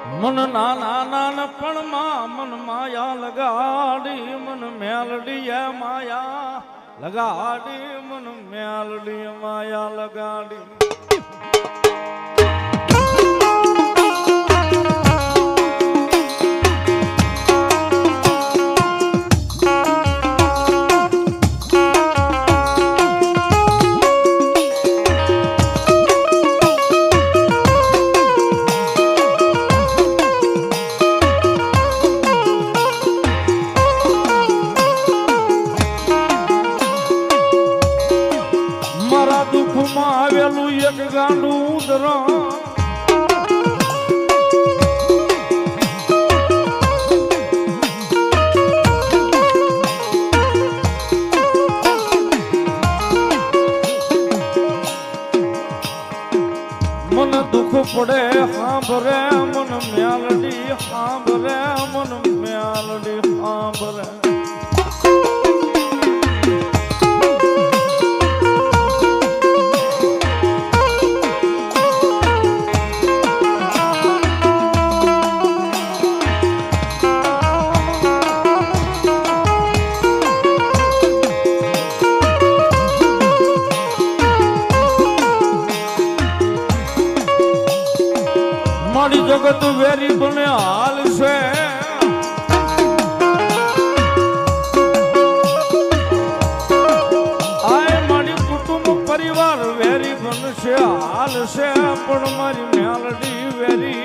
મન નાના નાનપણમાં મન માયા લગાડી મન મેલડી માયા લગાડી મન મેલડી માયા લગાડી. પડે સાંભરે મન મ્યાલડી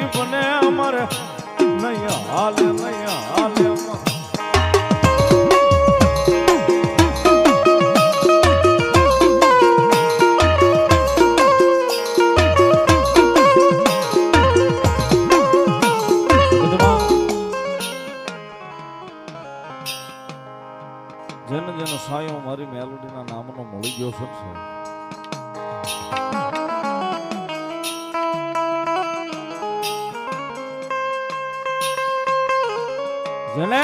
વેરી બને અમારે નહીં હાલે નહીં હાલે. જેને જેનો સાયો મારી મેલોડીના નામનો મળી ગયો છે જેને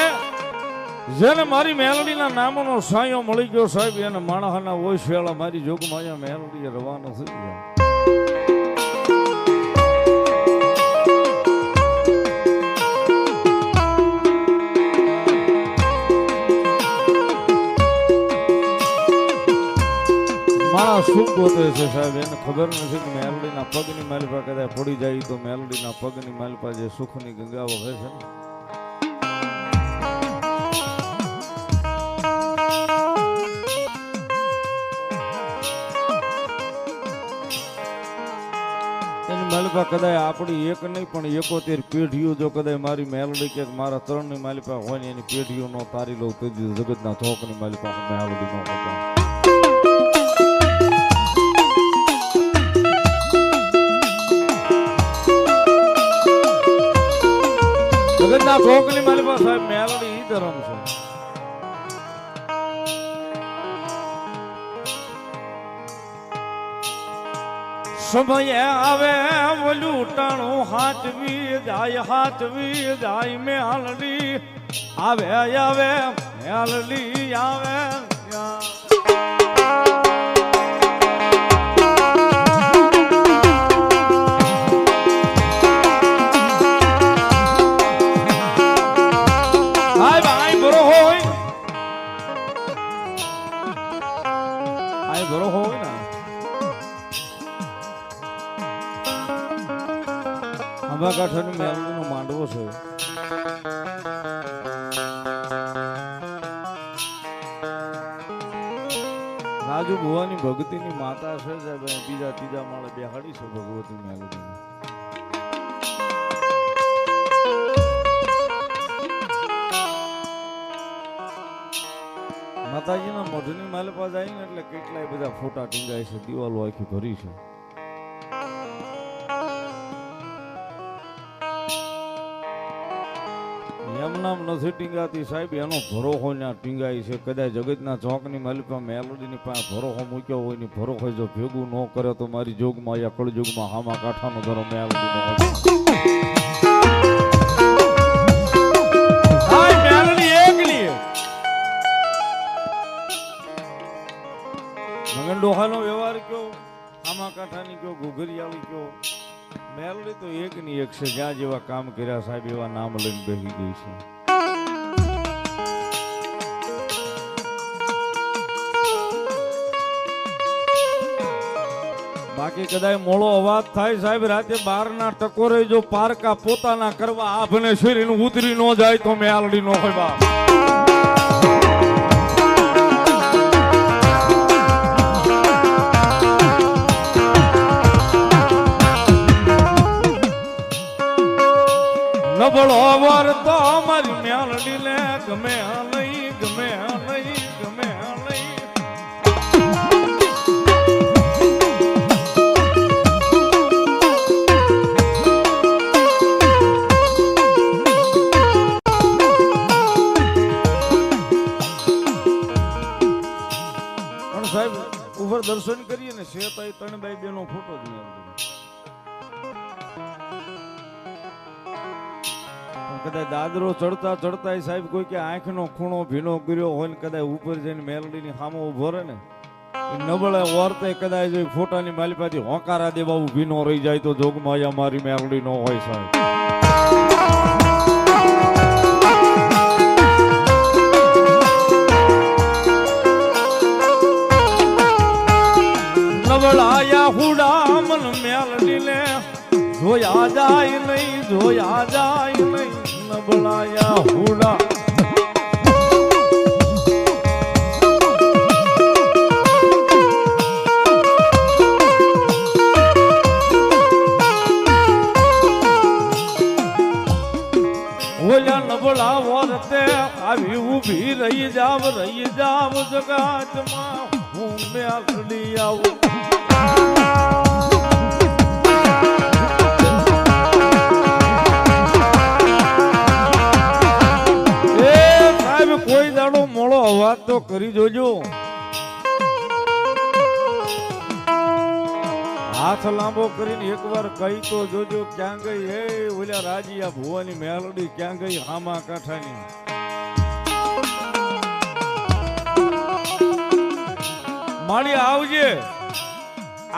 જેને મારી મેલડીના નામનો સાયો મળી ગયો સાહેબ, એને માણસના ઓછ વેળા મારી જોગમાં અહીંયા મેલોડી રવાનો થઈ ગયા. માણસ શું ગોતે છે સાહેબ? એને ખબર નથી કે મેલડીના પગની માલિપા કદાચ પડી જાય તો મેલડીના પગની માલિપા જે સુખની ગંગાઓ હોય છે ને. માલિપા કદાચ આપણી એક નહીં, પણ એકોતેર પેઢીઓ જો કદાચ મારી મેલડી કે મારા ત્રણની માલિપા હોય ને એની પેઢીઓ નો તારી લઉં, તો જગતના થોકની માલિપા મેલડી નો જગતના થોકની મારી પાસે સાહેબ, મેલડી ઈ ધર્મ છે. સમય આવે ઓલું ટાણું હાથવી જાય હાથવી જાય મેલડી આવે આવે, મેલડી આવે હોય ને. આંબા કાંઠાની માંડવો છે. રાજુ ભુવાની ભક્તિની માતા છે સાહેબ બીજા ત્રીજા માળે બેહાડી છે ભગવતી મેલડી માતાજીના મઢની માલે પાસે આવીને એટલે કેટલાય બધા ફોટા ટીંગાય છે, દિવાલો આખી ભરી છે. એમ નામ નથી ટીંગાતી સાહેબ, એનો ભરોખો ત્યાં ટીંગાય છે. કદાચ જગતના ચોકની માલિકા મેલોડીની પાસે ભરોખો મૂક્યો હોય ને ભરોખો જો ભેગું ન કરે તો મારી જોગમાં યા કળજોગમાં હામા કાંઠાનો ધરો મેલોડીનો મેલડી તો એક ની એક છે, જ્યાં જેવા કામ કર્યા સાહેબ, એવા નામ લઈને બેસી ગઈ છે. બાકી કદાચ મોળો અવાજ થાય સાહેબ, રાતે બાર ના ટકોરે જો પારકા પોતાના કરવા આભને શરીર ઉતરી ન જાય તો મેલડી નો હોય બાપ. નબળો વર તો અમારી મેલડી ને ગમે નહીં ગમે નહીં ગમે નહીં પણ સાહેબ ઉપર દર્શન કરીએ ને એ ત્રણ બાઈ બેનો ફોટો જ કદાચ દાદરો ચડતા ચડતા સાહેબ કોઈ કે આંખનો ખૂણો ભીનો કર્યો હોય ને કદાચ ઉપર જઈને મેલડીની સામો ઊભો રહે ને નબળે વર્તે કદાચ ફોટાની માલિપાથી હોકારા દે બાબુ ભીનો રહી જાય તો જોગમાં અહીંયા મારી મેલડી નો હોય સાહેબ. નબળાયા હુડા મન મેલડી ને જોયા જાય નહીં, જોયા જાય નહીં. નબળાયા હુડા. ઓલા નબળા વર્તે આવી ઊભી રહી જાવ રહી જાવ જગાતમાં. હું મેલડી આવું. કરી જોજો. હાથ લાંબો કરીને એકવાર કહી તો જોજો ક્યાં ગઈ? હે, ઓલા રાજીયા ભુવાની મેલડી ક્યાં ગઈ હામા કાંઠાની માળી, આવજે.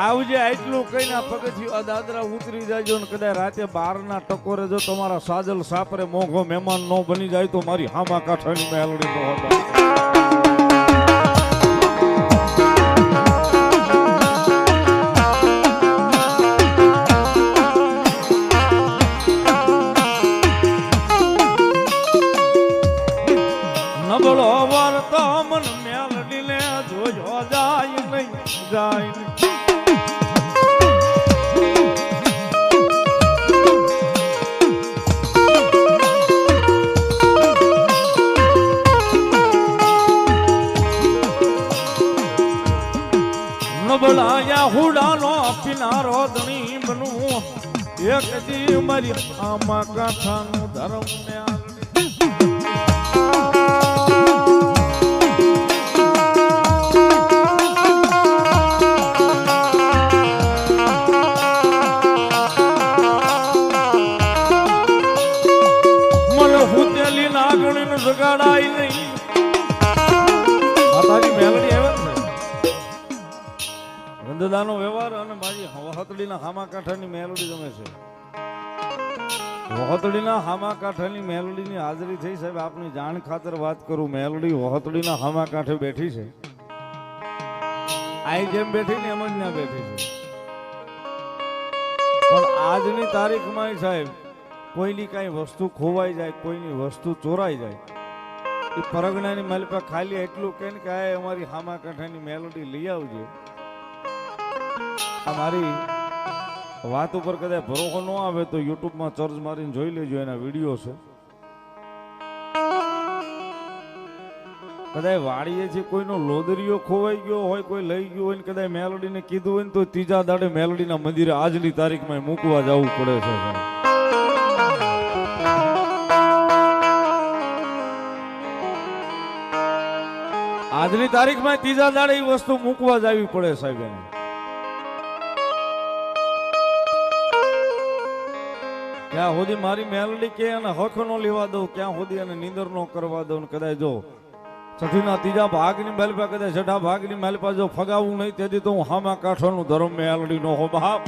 આવજે, આટલું કઈને આ પગથિયું આ દાદરા ઉતરી જાયજો ને કદાચ રાતે બાર ના ટકોરે જો તમારા સાજલ સાપરે મોઘો મહેમાન નો બની જાય તો મારી હામા કાંઠાની મેલડી નો હતા. પીનારો ધણી બનું. એક દી મારી આમાં કાંઠાનું ધર્મ ને આગળ રંદદાનો વ્યવહાર અને મારી વહતડીના હામા કાંઠાની મેલોડી ગમે છે. વહતડીના હામા કાંઠાની મેલોડીની હાજરી થઈ સાહેબ, આપની જાણ ખાતર વાત કરું. મેલોડી વહતડીના હામા કાંઠે બેઠી છે. આઈ જેમ બેઠી ને એમ જ ના બેઠી છે. પણ આજની તારીખમાં સાહેબ, કોઈની કાંઈ વસ્તુ ખોવાઈ જાય, કોઈની વસ્તુ ચોરાઈ જાય, એ પરગણાની માલિપા ખાલી એટલું કે આ અમારી હામા કાંઠાની મેલોડી લઈ આવજે. આ મારી વાત ઉપર કદાચ ભરોસો ન આવે તો યુટ્યુબમાં ચર્ચ મારીને જોઈ લેજો, એના વીડિયો છે કદાચ વાડીએથી કોઈનો લોદરીઓ ખોવાઈ ગયો હોય, કોઈ લઈ ગયો હોય ને મેલોડીને કીધું હોય ને તો ત્રીજા દાડે મેલોડીના મંદિરે આજની તારીખમાં મૂકવા જવું પડે છે. આજની તારીખમાં ત્રીજા દાડે એ વસ્તુ મૂકવા જ પડે સાહેબ એને ક્યાં સુધી મારી મેલડી કે અને હખ નો લેવા દઉં, ક્યાં સુધી એને નીંદર નો કરવા દઉં કદાચ જો છઠ્ઠીના ત્રીજા ભાગની મેલપા, કદાચ છઠ્ઠા ભાગની મેલપા જો ફગાવું નહીં, તેથી તો હું હામા કાંઠોનું ધર્મ મેલડી નો હો. બાપ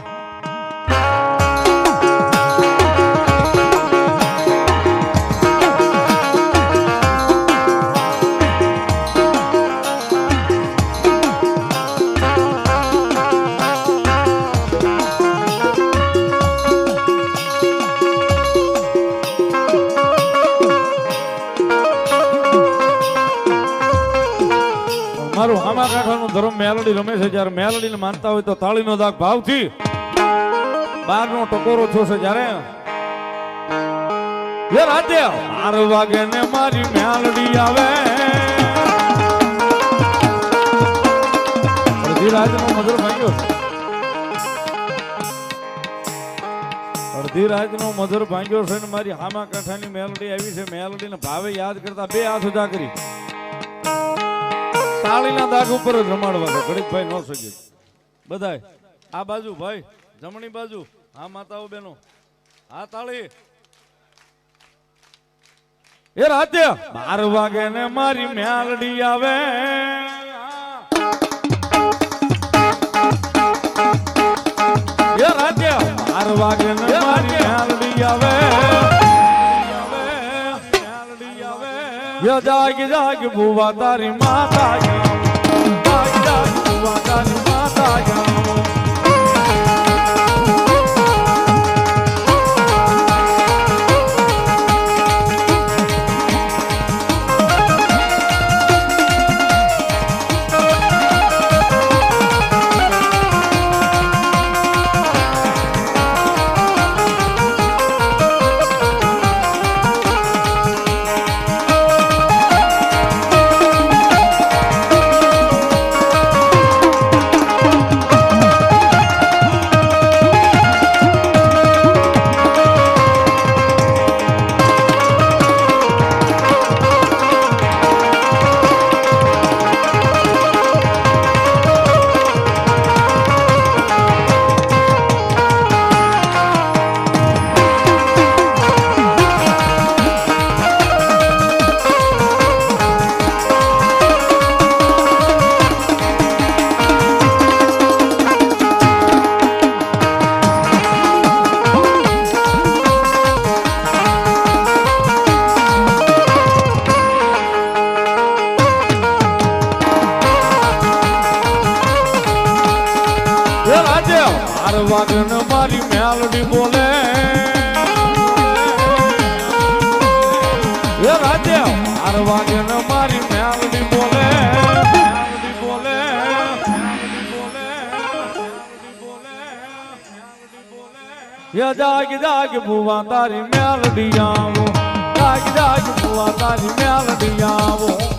હામા કાંઠાનું ધર્મ મેલડી રમે છે. જ્યારે મેલડીને માનતા હોય તો તાળીનો દાગ ભાવથી બારનો ટકોરો થશે જ્યારે એ રાતે બાર વાગે ને મારી મેલડી આવે. મધુર ભાંગ્યો અડધી રાતનો મધુર ભાંગ્યો છે ને મારી હામા કાંઠાની મેલડી આવી છે. મેલડીને ભાવે યાદ કરતા બે હાથ ઉજા કરી. તાળીના દાગ ઉપર જ રમાડવાનો ગણિતભાઈ ન શકે બધાય આ બાજુ ભાઈ જમણી બાજુ હા માતાઓ બેનો હા તાળી. એ રાતે બાર વાગે ને મારી મ્યાલડી આવે. એ રાતે બાર વાગે ને મારી મ્યાલડી આવે. ય જાગ જાગ ભુવા તારી માતા જાગ જાગ ભુવા તારી એ જાગ જાગ ભુવા તારી મેલડી આવો જાગ જાગ ભુવા તારી મેલડી આવો.